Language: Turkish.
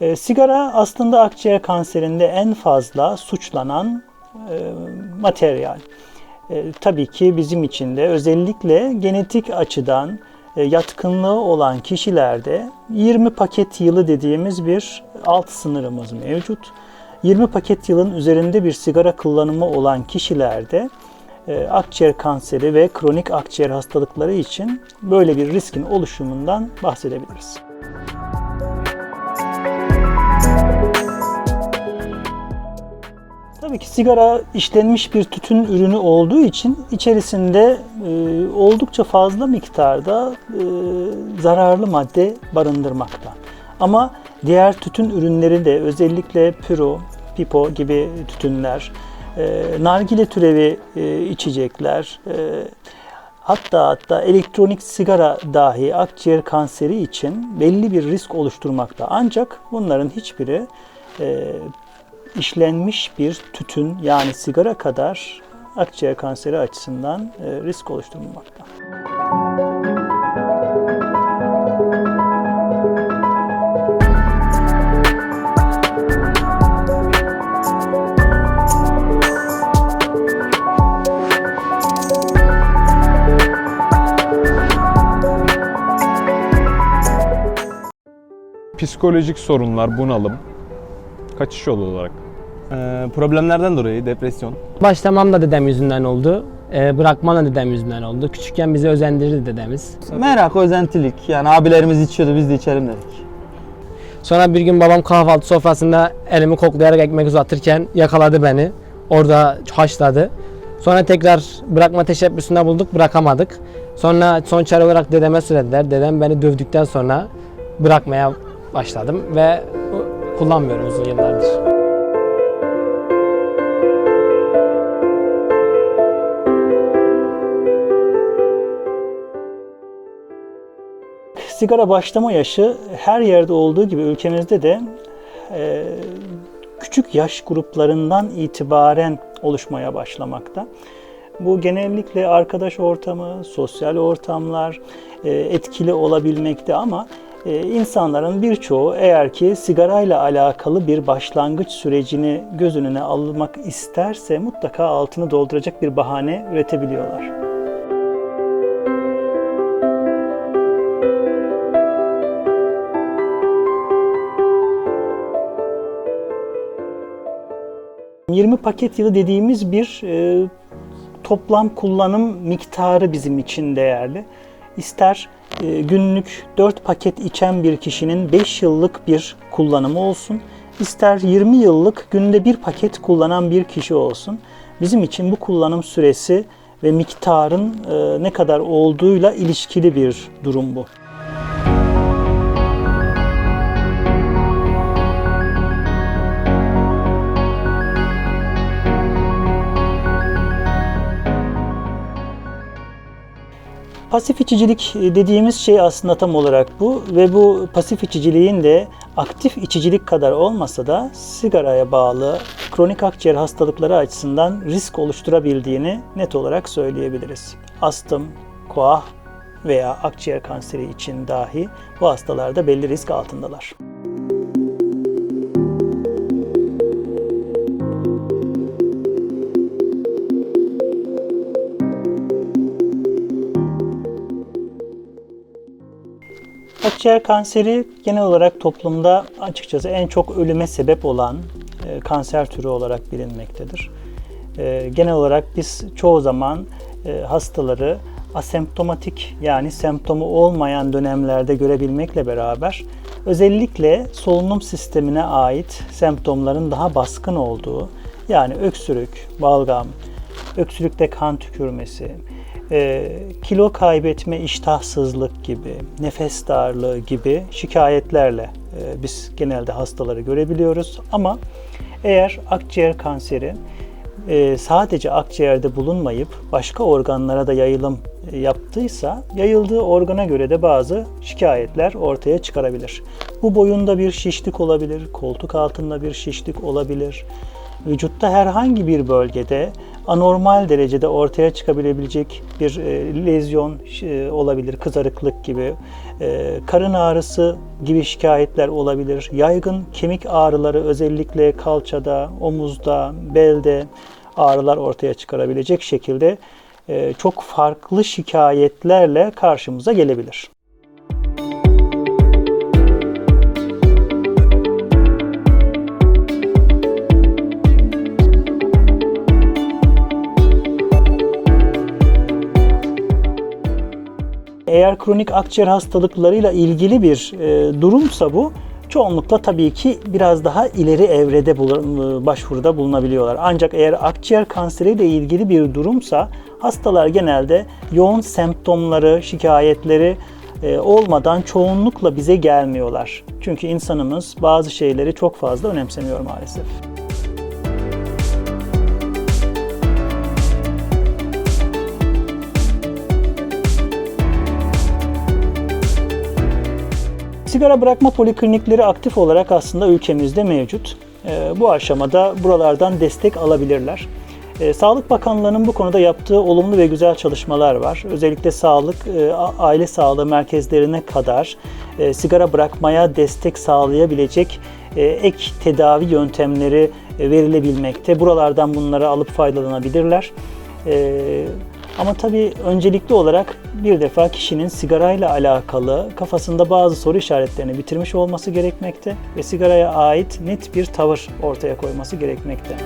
E, sigara aslında akciğer kanserinde en fazla suçlanan e, materyal. E, tabii ki bizim için de özellikle genetik açıdan e, yatkınlığı olan kişilerde 20 paket yılı dediğimiz bir alt sınırımız mevcut. 20 paket yılın üzerinde bir sigara kullanımı olan kişilerde e, akciğer kanseri ve kronik akciğer hastalıkları için böyle bir riskin oluşumundan bahsedebiliriz. Tabii ki sigara işlenmiş bir tütün ürünü olduğu için içerisinde e, oldukça fazla miktarda e, zararlı madde barındırmakta. Ama diğer tütün ürünleri de özellikle püro, pipo gibi tütünler, e, nargile türevi e, içecekler, e, hatta hatta elektronik sigara dahi akciğer kanseri için belli bir risk oluşturmakta. Ancak bunların hiçbiri e, işlenmiş bir tütün yani sigara kadar akciğer kanseri açısından e, risk oluşturmamakta. Psikolojik sorunlar, bunalım, kaçış yolu olarak. Ee, problemlerden dolayı depresyon. Başlamam da dedem yüzünden oldu. Ee, bırakmam da dedem yüzünden oldu. Küçükken bizi özendirdi dedemiz. Merak, özentilik. Yani abilerimiz içiyordu biz de içelim dedik. Sonra bir gün babam kahvaltı sofrasında elimi koklayarak ekmek uzatırken yakaladı beni. Orada haşladı. Sonra tekrar bırakma teşebbüsünde bulduk, bırakamadık. Sonra son çare olarak dedeme söylediler. Dedem beni dövdükten sonra bırakmaya başladım ve kullanmıyorum uzun yıllardır. Sigara başlama yaşı her yerde olduğu gibi ülkemizde de e, küçük yaş gruplarından itibaren oluşmaya başlamakta. Bu genellikle arkadaş ortamı, sosyal ortamlar e, etkili olabilmekte ama e, insanların birçoğu eğer ki sigarayla alakalı bir başlangıç sürecini göz önüne almak isterse mutlaka altını dolduracak bir bahane üretebiliyorlar. ...20 paket yılı dediğimiz bir e, toplam kullanım miktarı bizim için değerli. İster günlük 4 paket içen bir kişinin 5 yıllık bir kullanımı olsun, ister 20 yıllık günde bir paket kullanan bir kişi olsun. Bizim için bu kullanım süresi ve miktarın e, ne kadar olduğuyla ilişkili bir durum bu. Pasif içicilik dediğimiz şey aslında tam olarak bu ve bu pasif içiciliğin de aktif içicilik kadar olmasa da sigaraya bağlı kronik akciğer hastalıkları açısından risk oluşturabildiğini net olarak söyleyebiliriz. Astım, koah veya akciğer kanseri için dahi bu hastalarda belli risk altındalar. Akciğer kanseri genel olarak toplumda açıkçası en çok ölüme sebep olan e, kanser türü olarak bilinmektedir. E, genel olarak biz çoğu zaman e, hastaları asemptomatik yani semptomu olmayan dönemlerde görebilmekle beraber özellikle solunum sistemine ait semptomların daha baskın olduğu yani öksürük, balgam, öksürükte kan tükürmesi, e, kilo kaybetme, iştahsızlık gibi, nefes darlığı gibi şikayetlerle e, biz genelde hastaları görebiliyoruz. Ama eğer akciğer kanseri e, sadece akciğerde bulunmayıp başka organlara da yayılım e, yaptıysa yayıldığı organa göre de bazı şikayetler ortaya çıkarabilir. Bu boyunda bir şişlik olabilir, koltuk altında bir şişlik olabilir, vücutta herhangi bir bölgede anormal derecede ortaya çıkabilecek bir e, lezyon e, olabilir, kızarıklık gibi, e, karın ağrısı gibi şikayetler olabilir. Yaygın kemik ağrıları özellikle kalçada, omuzda, belde ağrılar ortaya çıkarabilecek şekilde çok farklı şikayetlerle karşımıza gelebilir. Eğer kronik akciğer hastalıklarıyla ilgili bir e, durumsa bu çoğunlukla tabii ki biraz daha ileri evrede bulu- başvuruda bulunabiliyorlar. Ancak eğer akciğer kanseriyle ilgili bir durumsa hastalar genelde yoğun semptomları, şikayetleri e, olmadan çoğunlukla bize gelmiyorlar. Çünkü insanımız bazı şeyleri çok fazla önemsemiyor maalesef. Sigara bırakma poliklinikleri aktif olarak aslında ülkemizde mevcut. Ee, Bu aşamada buralardan destek alabilirler. Ee, Sağlık Bakanlığı'nın bu konuda yaptığı olumlu ve güzel çalışmalar var. Özellikle sağlık, e, aile sağlığı merkezlerine kadar e, sigara bırakmaya destek sağlayabilecek e, ek tedavi yöntemleri verilebilmekte. Buralardan bunları alıp faydalanabilirler. Ama tabii öncelikli olarak bir defa kişinin sigarayla alakalı kafasında bazı soru işaretlerini bitirmiş olması gerekmekte ve sigaraya ait net bir tavır ortaya koyması gerekmekte.